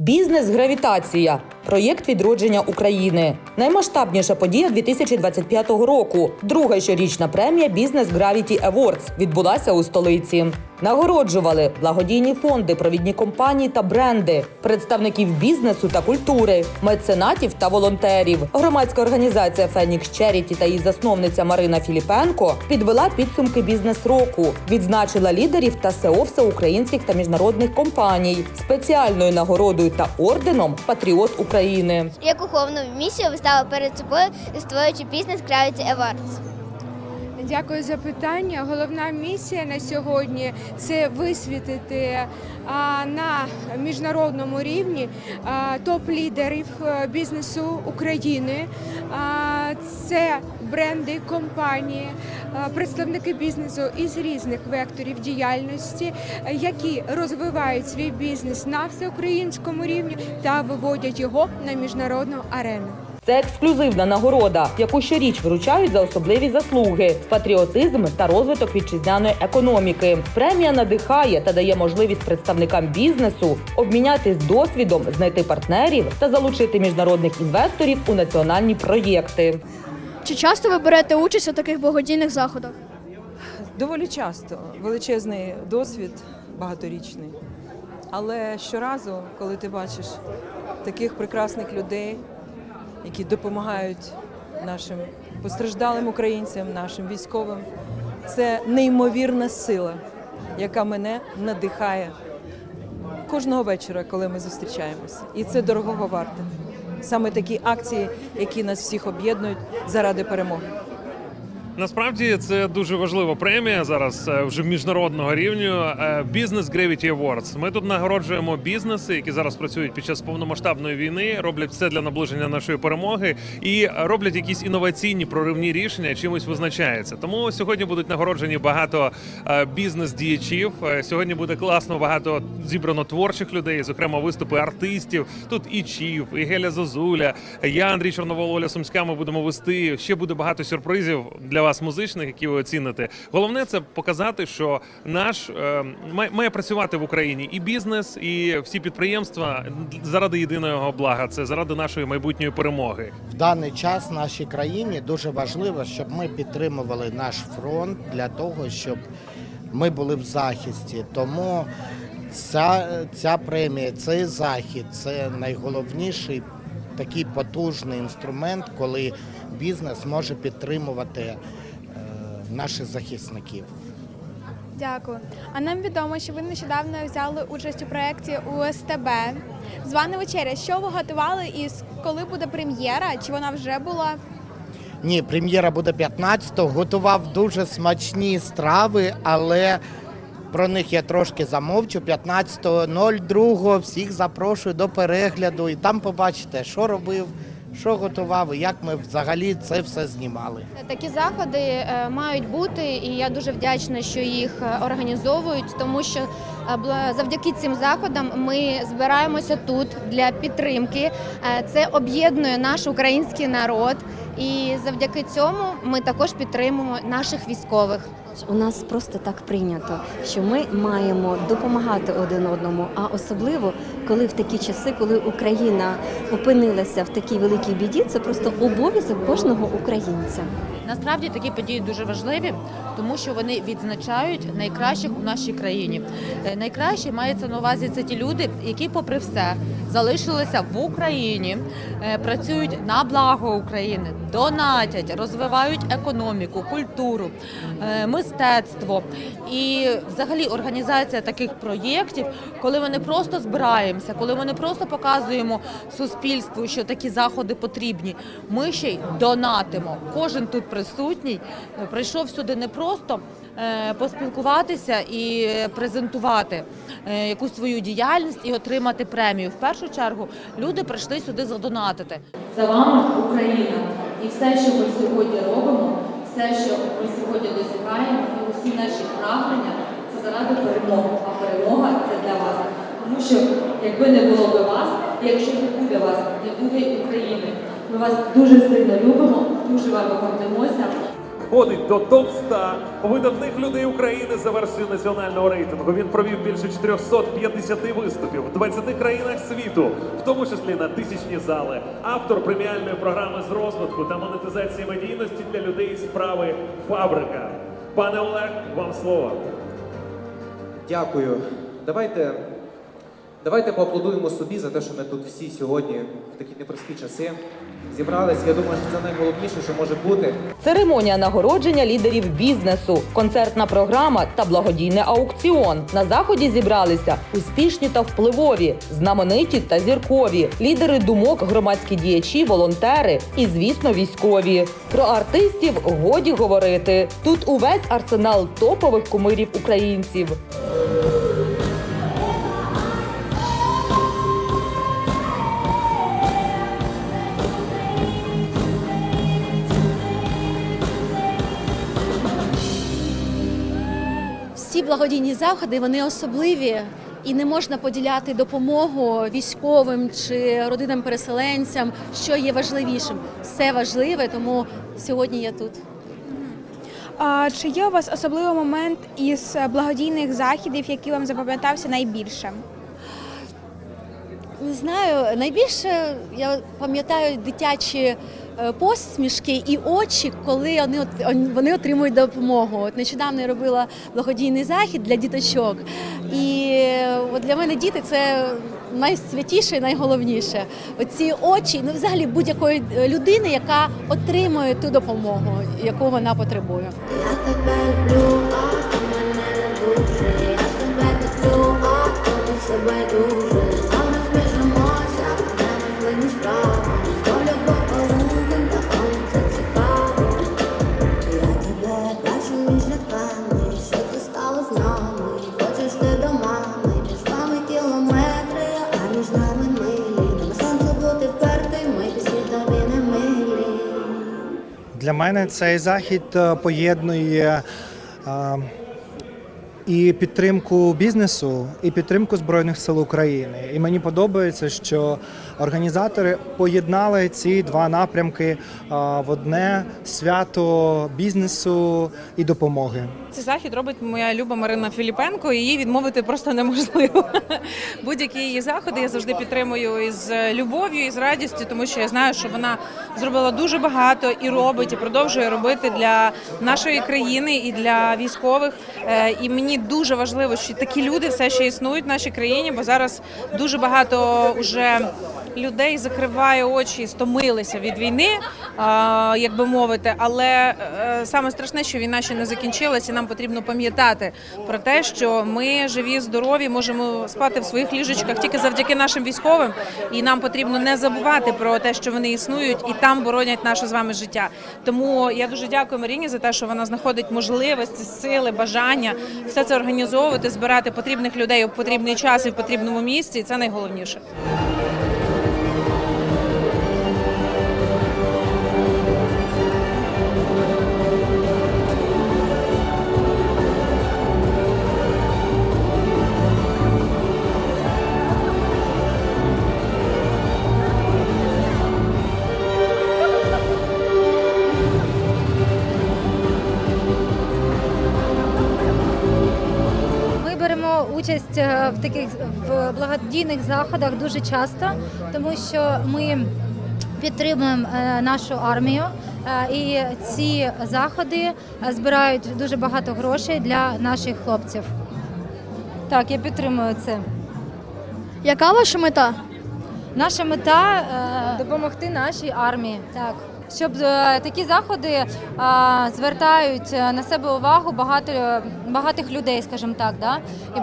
Бізнес Гравітація проєкт відродження України. Наймасштабніша подія 2025 року. Друга щорічна премія Бізнес Гравіті Awards відбулася у столиці. Нагороджували благодійні фонди, провідні компанії та бренди, представників бізнесу та культури, меценатів та волонтерів. Громадська організація Фенікс Черіті та її засновниця Марина Філіпенко підвела підсумки бізнес року, відзначила лідерів та СЕО всеукраїнських та міжнародних компаній спеціальною нагородою та орденом Патріот України. Яку головну місію ви перед собою, створюючи бізнес Gravity Awards? Дякую за питання. Головна місія на сьогодні це висвітити на міжнародному рівні топ-лідерів е, бізнесу України. Це бренди, компанії, представники бізнесу із різних векторів діяльності, які розвивають свій бізнес на всеукраїнському рівні та виводять його на міжнародну арену. Це ексклюзивна нагорода, яку щоріч вручають за особливі заслуги, патріотизм та розвиток вітчизняної економіки. Премія надихає та дає можливість представникам бізнесу обмінятись досвідом, знайти партнерів та залучити міжнародних інвесторів у національні проєкти. Чи часто ви берете участь у таких благодійних заходах? Доволі часто величезний досвід багаторічний. Але щоразу, коли ти бачиш таких прекрасних людей, які допомагають нашим постраждалим українцям, нашим військовим, це неймовірна сила, яка мене надихає кожного вечора, коли ми зустрічаємося. І це дорогого варте. Саме такі акції, які нас всіх об'єднують заради перемоги. Насправді це дуже важлива премія зараз е, вже міжнародного рівня. Бізнес Gravity Awards. Ми тут нагороджуємо бізнеси, які зараз працюють під час повномасштабної війни, роблять все для наближення нашої перемоги і роблять якісь інноваційні проривні рішення, чимось визначаються. Тому сьогодні будуть нагороджені багато е, бізнес-діячів. Е, Сьогодні буде класно багато зібрано творчих людей, зокрема виступи артистів. Тут і Чів, і Геля Зозуля, я Андрій Чорновол, Оля Сумська. Ми будемо вести. Ще буде багато сюрпризів для вас, музичних, які ви оціните. Головне це показати, що наш е, має працювати в Україні і бізнес, і всі підприємства заради єдиного блага. Це заради нашої майбутньої перемоги. В даний час нашій країні дуже важливо, щоб ми підтримували наш фронт для того, щоб ми були в захисті. Тому ця, ця премія, цей захід це найголовніший такий потужний інструмент, коли бізнес може підтримувати е, наших захисників. Дякую. А нам відомо, що ви нещодавно взяли участь у проєкті УСТБ. Звана вечеря. Що ви готували і коли буде прем'єра? Чи вона вже була? Ні, прем'єра буде 15-го. Готував дуже смачні страви, але про них я трошки замовчу. 15.02 всіх запрошую до перегляду і там побачите, що робив, що готував і як ми взагалі це все знімали. Такі заходи е, мають бути, і я дуже вдячна, що їх е, організовують, тому що е, завдяки цим заходам ми збираємося тут для підтримки. Це об'єднує наш український народ, і завдяки цьому ми також підтримуємо наших військових. У нас просто так прийнято, що ми маємо допомагати один одному, а особливо коли в такі часи, коли Україна опинилася в такій великій біді, це просто обов'язок кожного українця. Насправді такі події дуже важливі, тому що вони відзначають найкращих у нашій країні. Е, Найкраще мається на увазі це ті люди, які, попри все, залишилися в Україні, е, працюють на благо України, донатять, розвивають економіку, культуру, е, мистецтво і взагалі організація таких проєктів, коли ми не просто збираємося, коли ми не просто показуємо суспільству, що такі заходи потрібні. Ми ще й донатимо. Кожен тут присутній прийшов сюди не просто поспілкуватися і презентувати е, якусь свою діяльність і отримати премію. В першу чергу люди прийшли сюди задонатити. За вами Україна, і все, що ми сьогодні робимо, все, що ми сьогодні досягаємо, і усі наші прагнення це заради перемоги. А перемога це для вас. Тому що якби не було би вас, якщо не буде вас, не буде України. Ми вас дуже сильно любимо, дуже вами гордимося. Входить до топ-100 видатних людей України за версією національного рейтингу. Він провів більше 450 виступів в 20 країнах світу, в тому числі на тисячні зали. Автор преміальної програми з розвитку та монетизації медійності для людей справи Фабрика. Пане Олег, вам слово. Дякую. Давайте, давайте поаплодуємо собі за те, що ми тут всі сьогодні в такі непрості часи зібралися. Я думаю, що це найголовніше, що може бути. Церемонія нагородження лідерів бізнесу, концертна програма та благодійний аукціон. На заході зібралися успішні та впливові, знамениті та зіркові, лідери думок, громадські діячі, волонтери і, звісно, військові. Про артистів годі говорити. Тут увесь арсенал топових кумирів українців. Благодійні заходи вони особливі і не можна поділяти допомогу військовим чи родинам переселенцям, що є важливішим. Все важливе, тому сьогодні я тут. А чи є у вас особливий момент із благодійних заходів, який вам запам'ятався найбільше? Не знаю, найбільше я пам'ятаю дитячі посмішки і очі, коли вони вони отримують допомогу. От нещодавно я робила благодійний захід для діточок, і е, от для мене діти це найсвятіше і найголовніше. Оці очі, ну взагалі будь-якої е, людини, яка отримує ту допомогу, яку вона потребує. Я тебе люблю, Для мене цей захід е, поєднує е, і підтримку бізнесу, і підтримку Збройних сил України. І мені подобається, що організатори поєднали ці два напрямки е, в одне свято бізнесу і допомоги. Цей захід робить моя люба Марина Філіпенко. Її відмовити просто неможливо. Будь-які її заходи я завжди підтримую із любов'ю і з радістю, тому що я знаю, що вона зробила дуже багато і робить, і продовжує робити для нашої країни і для військових. Е, І мені дуже важливо, що такі люди все ще існують в нашій країні, бо зараз дуже багато вже людей закриває очі, стомилися від війни, як би мовити. Але е, саме страшне, що війна ще не закінчилась, і нам потрібно пам'ятати про те, що ми живі, здорові, можемо спати в своїх ліжечках тільки завдяки нашим військовим. І нам потрібно не забувати про те, що вони існують і там боронять наше з вами життя. Тому я дуже дякую Маріні за те, що вона знаходить можливості, сили, бажання все це організовувати, збирати потрібних людей у потрібний час і в потрібному місці. І це найголовніше. Благодійних заходах дуже часто, тому що ми підтримуємо е, нашу армію. е, І ці заходи е, збирають дуже багато грошей для наших хлопців. Так, я підтримую це. Яка ваша мета? Наша мета допомогти нашій армії. Так. Щоб е, такі заходи е, звертають е, на себе увагу багато багатих людей, скажімо так, да? і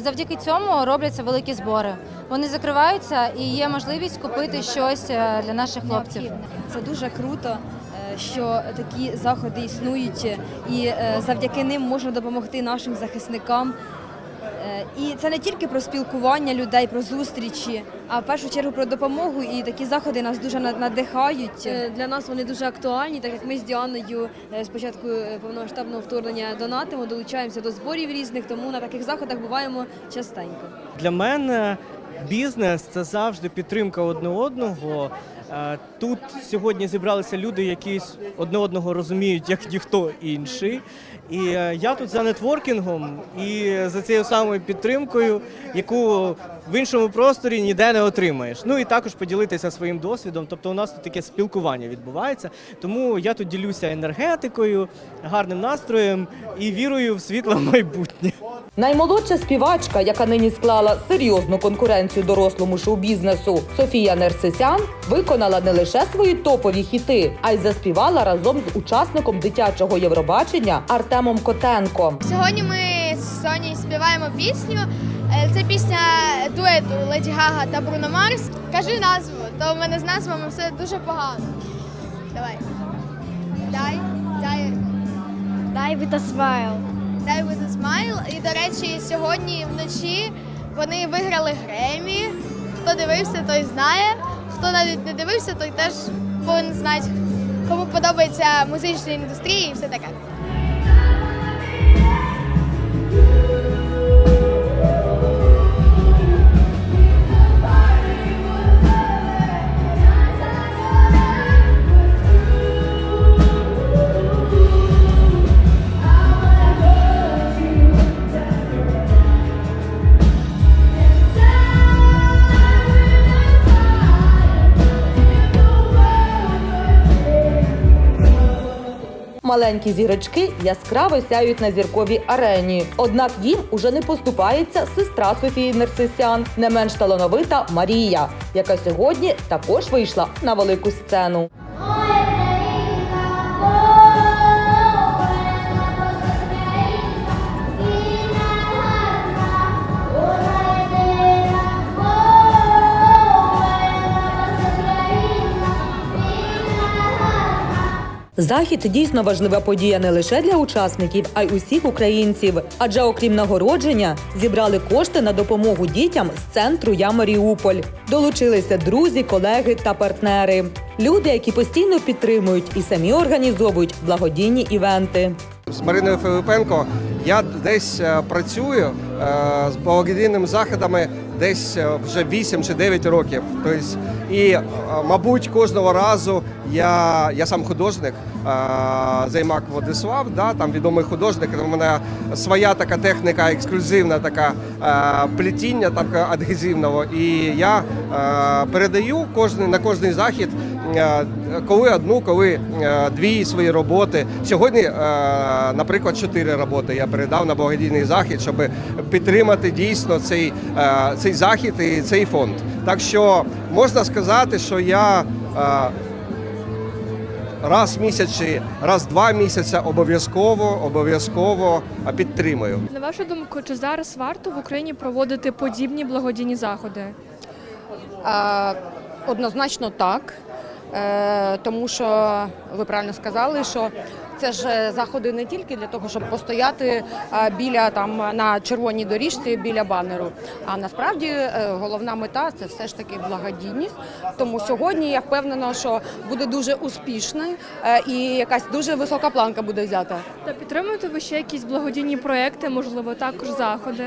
завдяки цьому робляться великі збори. Вони закриваються і є можливість купити щось для наших хлопців. Це дуже круто, що такі заходи існують, і завдяки ним можна допомогти нашим захисникам. Е, І це не тільки про спілкування людей, про зустрічі, а в першу чергу про допомогу. І такі заходи нас дуже надихають. Е, Для нас вони дуже актуальні, так як ми з Діаною е, спочатку повномасштабного вторгнення донатимо, долучаємося до зборів різних, тому на таких заходах буваємо частенько. Для мене бізнес це завжди підтримка одне одного. Тут сьогодні зібралися люди, які одне одного розуміють як ніхто інший. І е, я тут за нетворкінгом і за цією самою підтримкою, яку в іншому просторі ніде не отримаєш. Ну і також поділитися своїм досвідом. Тобто у нас тут таке спілкування відбувається. Тому я тут ділюся енергетикою, гарним настроєм і вірою в світле майбутнє. Наймолодша співачка, яка нині склала серйозну конкуренцію дорослому шоу-бізнесу, Софія Нерсесян, виконала не лише свої топові хіти, а й заспівала разом з учасником дитячого Євробачення Артемом Котенко. Сьогодні ми з Соні співаємо пісню. Е, Це пісня дуету Леді Гага та Бруно Марс. Кажи назву, то в мене з назвами все дуже погано. Давай. Дай, дай. Дай with a smile. Дай with a smile. І, до речі, сьогодні вночі вони виграли Гремі. Хто дивився, той знає. Хто навіть не дивився, той теж повинен знати, кому подобається музична індустрія і все таке. Маленькі зірочки яскраво сяють на зірковій арені. Однак їм уже не поступається сестра Софії Нерсисян, не менш талановита Марія, яка сьогодні також вийшла на велику сцену. Захід дійсно важлива подія не лише для учасників, а й усіх українців. Адже окрім нагородження, зібрали кошти на допомогу дітям з центру Я Маріуполь. Долучилися друзі, колеги та партнери. Люди, які постійно підтримують і самі організовують благодійні івенти. З Мариною Филипенко я десь е, працюю е, з благодійними заходами десь е, вже 8 чи 9 років. Тобто, і, е, мабуть, кожного разу я, я сам художник, е, Займак Владислав, да, там відомий художник. У мене своя така техніка, ексклюзивна така е, плетіння така адгезивного. І я передаю кожний, на кожний захід коли одну, коли е, дві свої роботи. Сьогодні, е, наприклад, чотири роботи я передав на благодійний захід, щоб підтримати дійсно цей, е, цей захід і цей фонд. Так що можна сказати, що я. е, Раз в місяць чи раз в два місяці обов'язково обов'язково е, підтримую. На вашу думку, чи зараз варто в Україні проводити подібні благодійні заходи? Е, Однозначно так, Е, тому що ви правильно сказали, що це ж е, заходи не тільки для того, щоб постояти е, біля там на червоній доріжці біля банеру. А насправді е, головна мета це все ж таки благодійність. Тому сьогодні я впевнена, що буде дуже успішний е, і якась дуже висока планка буде взята. Та підтримуєте ви ще якісь благодійні проекти, можливо, також заходи?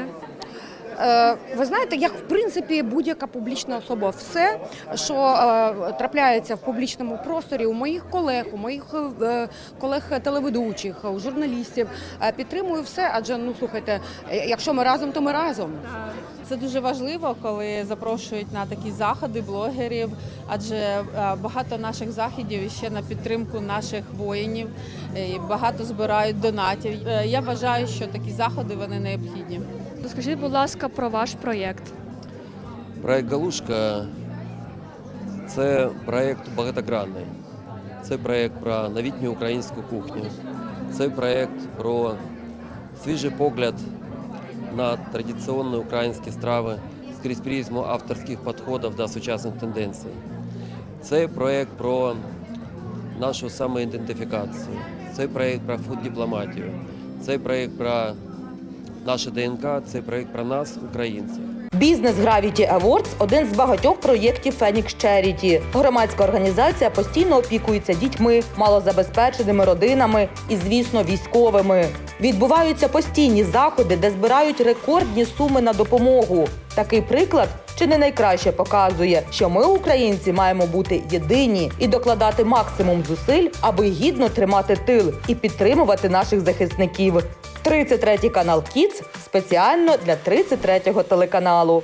Е, Ви знаєте, як в принципі будь-яка публічна особа, все, що е, трапляється в публічному просторі, у моїх колег, у моїх е, колег телеведучих, у журналістів, підтримую все. Адже ну слухайте, якщо ми разом, то ми разом. Це дуже важливо, коли запрошують на такі заходи блогерів, адже багато наших заходів ще на підтримку наших воїнів, і багато збирають донатів. Я вважаю, що такі заходи вони необхідні. Скажіть, будь ласка, про ваш проєкт. Проект Галушка це проект багатогранний. Це проект про новітню українську кухню. Це проект про свіжий погляд на традиційні українські страви скрізь призму авторських підходів до сучасних тенденцій. Це проект про нашу самоідентифікацію. Це проект про фуд-дипломатію. Це проект про наше ДНК, це проект про нас, українців. Бізнес Gravity Awards – один з багатьох проєктів Phoenix Charity. Громадська організація постійно опікується дітьми, малозабезпеченими родинами і, звісно, військовими. Відбуваються постійні заходи, де збирають рекордні суми на допомогу. Такий приклад чи не найкраще показує, що ми, українці, маємо бути єдині і докладати максимум зусиль, аби гідно тримати тил і підтримувати наших захисників. 33 канал Кіц спеціально для 33 телеканалу.